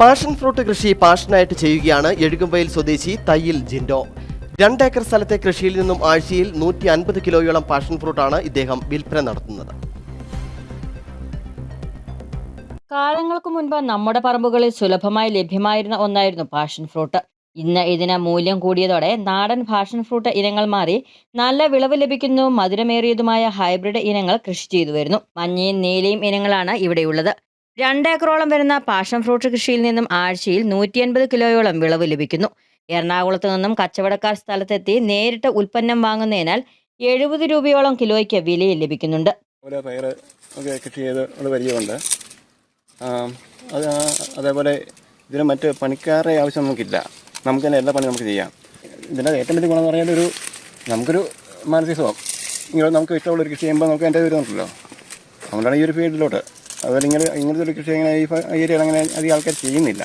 Passion fruit കൃഷി പാഷനായിട്ട് ചെയ്യുകയാണ് എഴുകുംവയൽ സ്വദേശി തയ്യിൽ ജിൻഡോ. രണ്ടേക്കർ സ്ഥലത്തെ കൃഷിയിൽ നിന്നും ആഴ്ചയിൽ നൂറ്റി അൻപത് കിലോയോളം പാഷൻ ഫ്രൂട്ടാണ് ഇദ്ദേഹം വിൽപ്പന നടത്തുന്നത്. കാലങ്ങൾക്ക് മുൻപ് നമ്മുടെ പറമ്പുകളിൽ സുലഭമായി ലഭ്യമായിരുന്ന ഒന്നായിരുന്നു പാഷൻ ഫ്രൂട്ട്. ഇന്ന് ഇതിന് മൂല്യം കൂടിയതോടെ നാടൻ പാഷൻ ഫ്രൂട്ട് ഇനങ്ങൾ മാറി നല്ല വിളവ് ലഭിക്കുന്നതും മധുരമേറിയതുമായ ഹൈബ്രിഡ് ഇനങ്ങൾ കൃഷി ചെയ്തു വരുന്നു. മഞ്ഞയും നീലയും ഇനങ്ങളാണ് ഇവിടെയുള്ളത്. രണ്ടേക്കറോളം വരുന്ന പാഷൻ ഫ്രൂട്ട് കൃഷിയിൽ നിന്നും ആഴ്ചയിൽ നൂറ്റി അൻപത് കിലോയോളം വിളവ് ലഭിക്കുന്നു. എറണാകുളത്ത് നിന്നും കച്ചവടക്കാർ സ്ഥലത്തെത്തി നേരിട്ട് ഉൽപ്പന്നം വാങ്ങുന്നതിനാൽ എഴുപത് രൂപയോളം കിലോയ്ക്ക് വിലയിൽ ലഭിക്കുന്നുണ്ട്. അതേപോലെ ഇതിന് മറ്റ് പണിക്കാരുടെ ആവശ്യം നമുക്കില്ല. നമുക്ക് തന്നെ എല്ലാ പണി നമുക്ക് ചെയ്യാം. ഇതിന്റെ ഏറ്റവും വലിയ ഗുണം എന്ന് പറഞ്ഞാൽ ഒരു നമുക്കൊരു മാനസിക സുഖം ഇങ്ങനെ നമുക്ക് ഇഷ്ടമുള്ള ഒരു കൃഷി ചെയ്യുമ്പോൾ നമുക്ക് എന്റെ ഒരു ഇതുണ്ടല്ലോ. അതുകൊണ്ടാണ് ഈ ഒരു ഫീൽഡിലോട്ട്. അതുപോലെ ഇങ്ങനെ ഇങ്ങനത്തെ ഒരു കൃഷി ഇങ്ങനെ ഈ ഏരിയയിൽ അങ്ങനെ അധികം ആൾക്കാർ ചെയ്യുന്നില്ല.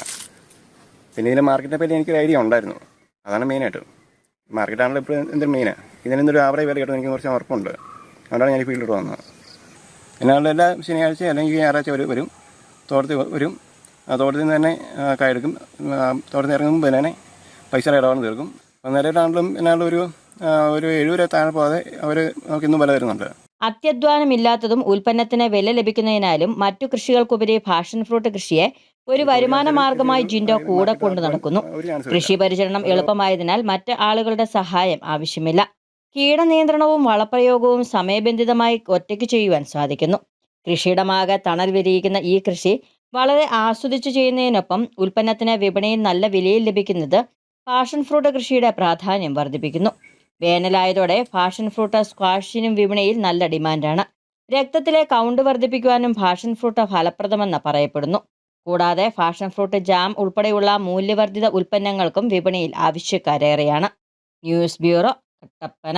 പിന്നെ ഇതിന്റെ മാർക്കറ്റിനെ പറ്റി എനിക്കൊരു ഐഡിയ ഉണ്ടായിരുന്നു. അതാണ് മെയിനായിട്ട് മാർക്കറ്റാണല്ലോ ഇപ്പോൾ എന്തൊരു മെയിന് ഇതിനെന്തൊരു ആവറേജ് വില കിട്ടും എനിക്ക് കുറച്ച് ഉറപ്പുണ്ട്. അതുകൊണ്ടാണ് ഞാൻ ഈ ഫീൽഡിലോട്ട് വന്നത്. പിന്നെ എല്ലാ ശനിയാഴ്ച അല്ലെങ്കിൽ ഞായറാഴ്ച വരും വരും. തോട്ടത്തിൽ വരും. തോട്ടത്തിൽ നിന്ന് തന്നെ കായെടുക്കും. തോട്ടത്തിൽ ഇറങ്ങുമ്പോൾ തന്നെ പൈസ ഇടപാട് തീർക്കും. അപ്പോൾ നിലവിലാണെങ്കിലും എന്നാലും ഒരു ഒരു എഴുപത് താഴെ പോകാതെ അവർ നമുക്ക് ഇന്നും വില തരുന്നുണ്ട്. അത്യധ്വാനമില്ലാത്തതും ഉൽപ്പന്നത്തിന് വില ലഭിക്കുന്നതിനാലും മറ്റു കൃഷികൾക്കുപരി പാഷൻ ഫ്രൂട്ട് കൃഷിയെ ഒരു വരുമാന മാർഗമായി ജിൻഡോ കൂടെ കൊണ്ടു നടക്കുന്നു. കൃഷി പരിചരണം എളുപ്പമായതിനാൽ മറ്റ് ആളുകളുടെ സഹായം ആവശ്യമില്ല. കീടനിയന്ത്രണവും വളപ്രയോഗവും സമയബന്ധിതമായി ഒറ്റയ്ക്ക് ചെയ്യുവാൻ സാധിക്കുന്നു. കൃഷിയിടമാകെ തണൽ വിരിയിക്കുന്ന ഈ കൃഷി വളരെ ആസ്വദിച്ചു ചെയ്യുന്നതിനൊപ്പം ഉൽപ്പന്നത്തിന് വിപണിയിൽ നല്ല വിലയിൽ ലഭിക്കുന്നത് പാഷൻ ഫ്രൂട്ട് കൃഷിയുടെ പ്രാധാന്യം വർദ്ധിപ്പിക്കുന്നു. വേനലായതോടെ ഫാഷൻ ഫ്രൂട്ട് സ്ക്വാഷിനും വിപണിയിൽ നല്ല ഡിമാൻഡാണ്. രക്തത്തിലെ കൗണ്ട് വർദ്ധിപ്പിക്കുവാനും ഫാഷൻ ഫ്രൂട്ട് ഫലപ്രദമെന്ന് പറയപ്പെടുന്നു. കൂടാതെ ഫാഷൻ ഫ്രൂട്ട് ജാം ഉൾപ്പെടെയുള്ള മൂല്യവർദ്ധിത ഉൽപ്പന്നങ്ങൾക്കും വിപണിയിൽ ആവശ്യക്കാരേറെയാണ്. News bureau Kattappana.